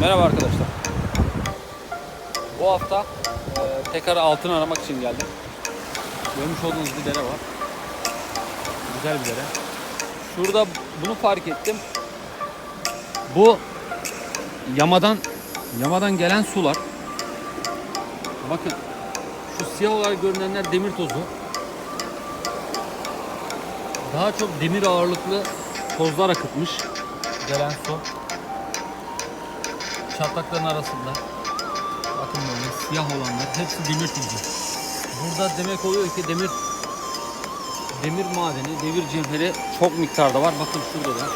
Merhaba arkadaşlar. Bu hafta e, tekrar altın aramak için geldim. Görmüş olduğunuz bir dere var. Güzel bir dere. Şurada bunu fark ettim. Bu yamadan yamadan gelen sular. Bakın şu siyah olarak görünenler demir tozu. Daha çok demir ağırlıklı tozlar akıtmış gelen su çatlakların arasında bakın böyle siyah olanlar hepsi demir tuzu. Burada demek oluyor ki demir demir madeni, demir cevheri çok miktarda var. Bakın şurada da.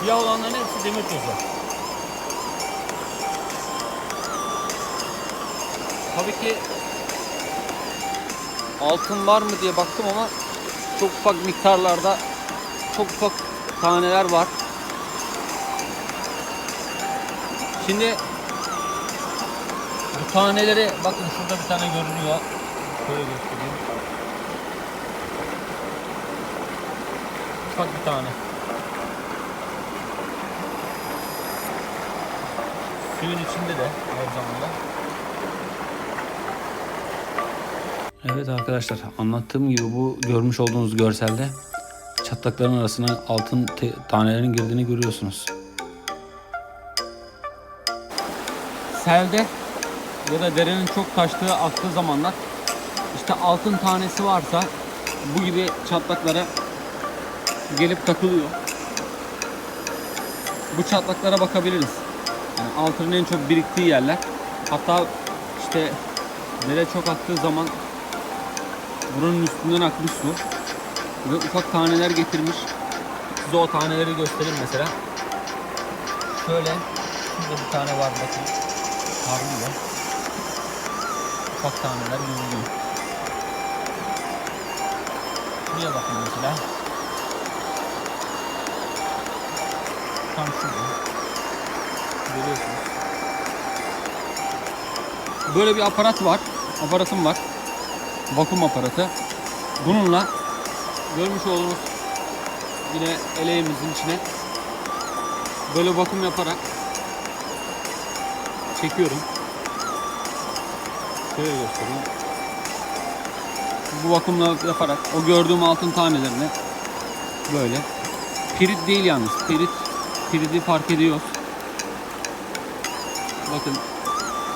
Siyah olanların hepsi demir tozu. Tabii ki altın var mı diye baktım ama çok ufak miktarlarda çok ufak taneler var. Şimdi bu taneleri bakın şurada bir tane görünüyor. Şöyle göstereyim. Ufak bir tane. Suyun içinde de aynı zamanda. Evet arkadaşlar anlattığım gibi bu görmüş olduğunuz görselde çatlakların arasına altın tanelerin girdiğini görüyorsunuz. Selde ya da derenin çok taştığı aktığı zamanlar işte altın tanesi varsa bu gibi çatlaklara gelip takılıyor. Bu çatlaklara bakabiliriz. Yani altının en çok biriktiği yerler. Hatta işte dere çok aktığı zaman buranın üstünden akmış su ve ufak taneler getirmiş. Size o taneleri göstereyim mesela. Şöyle şurada bir tane var bakın. Parlıyor. Ufak taneler görünüyor. Şuraya bakın mesela. Tam şurada. Görüyorsunuz. Böyle bir aparat var. Aparatım var vakum aparatı. Bununla görmüş olduğunuz yine eleğimizin içine böyle vakum yaparak çekiyorum. Şöyle göstereyim. Bu vakumla yaparak o gördüğüm altın tanelerini böyle pirit değil yalnız. Pirit piriti fark ediyoruz. Bakın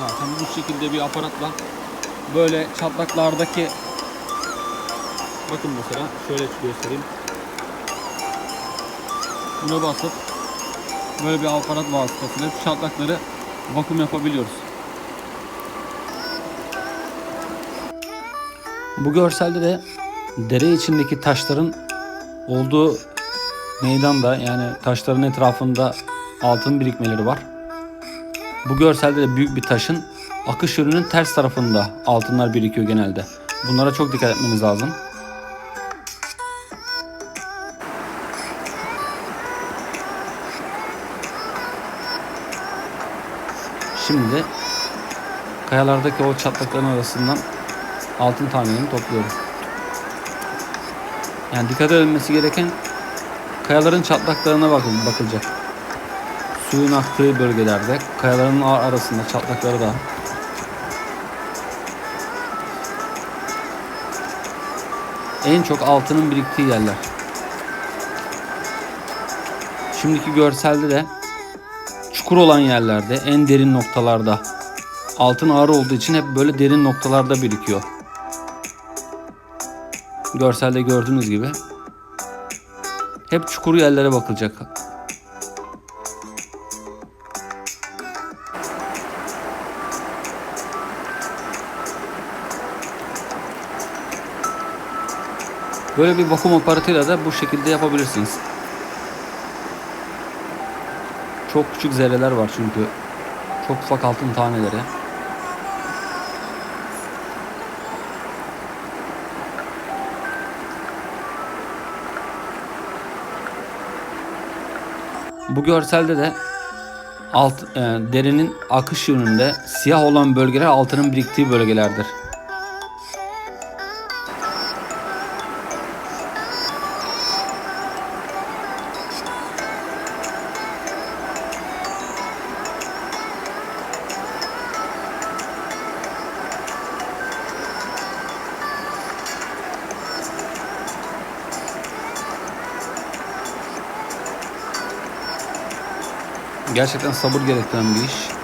zaten bu şekilde bir aparatla böyle çatlaklardaki bakın mesela şöyle göstereyim. Buna basıp böyle bir aparat vasıtasıyla çatlakları vakum yapabiliyoruz. Bu görselde de dere içindeki taşların olduğu meydanda yani taşların etrafında altın birikmeleri var. Bu görselde de büyük bir taşın akış yönünün ters tarafında altınlar birikiyor genelde. Bunlara çok dikkat etmeniz lazım. Şimdi kayalardaki o çatlakların arasından altın tanelerini topluyorum. Yani dikkat edilmesi gereken kayaların çatlaklarına bakın, bakılacak. Suyun aktığı bölgelerde kayaların arasında çatlakları da en çok altının biriktiği yerler. Şimdiki görselde de çukur olan yerlerde, en derin noktalarda altın ağır olduğu için hep böyle derin noktalarda birikiyor. Görselde gördüğünüz gibi hep çukur yerlere bakılacak. Böyle bir vakum aparatıyla da bu şekilde yapabilirsiniz. Çok küçük zerreler var çünkü. Çok ufak altın taneleri. Bu görselde de alt e, derinin akış yönünde siyah olan bölgeler altının biriktiği bölgelerdir. Gerçekten sabır gerektiren bir iş.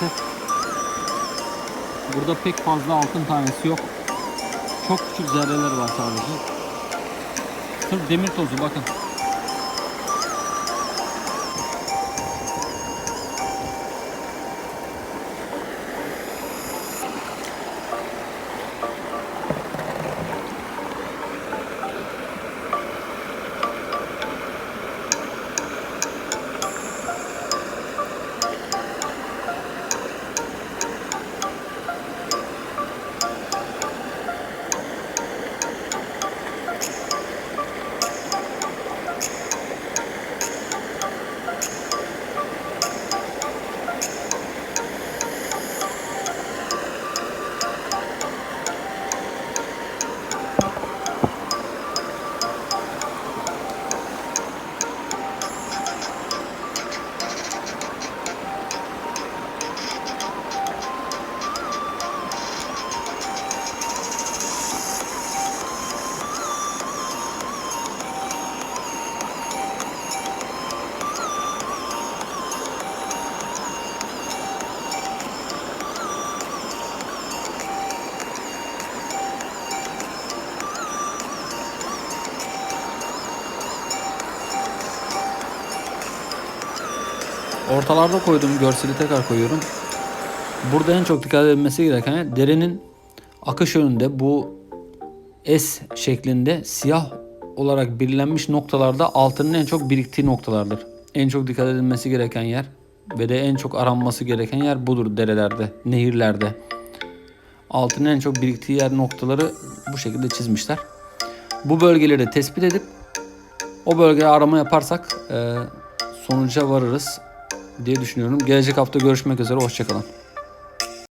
Maalesef burada pek fazla altın tanesi yok. çok küçük zerreler var sadece. Sırf demir tozu bakın. Ortalarda koyduğum görseli tekrar koyuyorum. Burada en çok dikkat edilmesi gereken derenin akış yönünde bu S şeklinde siyah olarak belirlenmiş noktalarda altının en çok biriktiği noktalardır. En çok dikkat edilmesi gereken yer ve de en çok aranması gereken yer budur derelerde, nehirlerde. Altının en çok biriktiği yer noktaları bu şekilde çizmişler. Bu bölgeleri tespit edip o bölgeye arama yaparsak sonuca varırız diye düşünüyorum. Gelecek hafta görüşmek üzere. Hoşçakalın.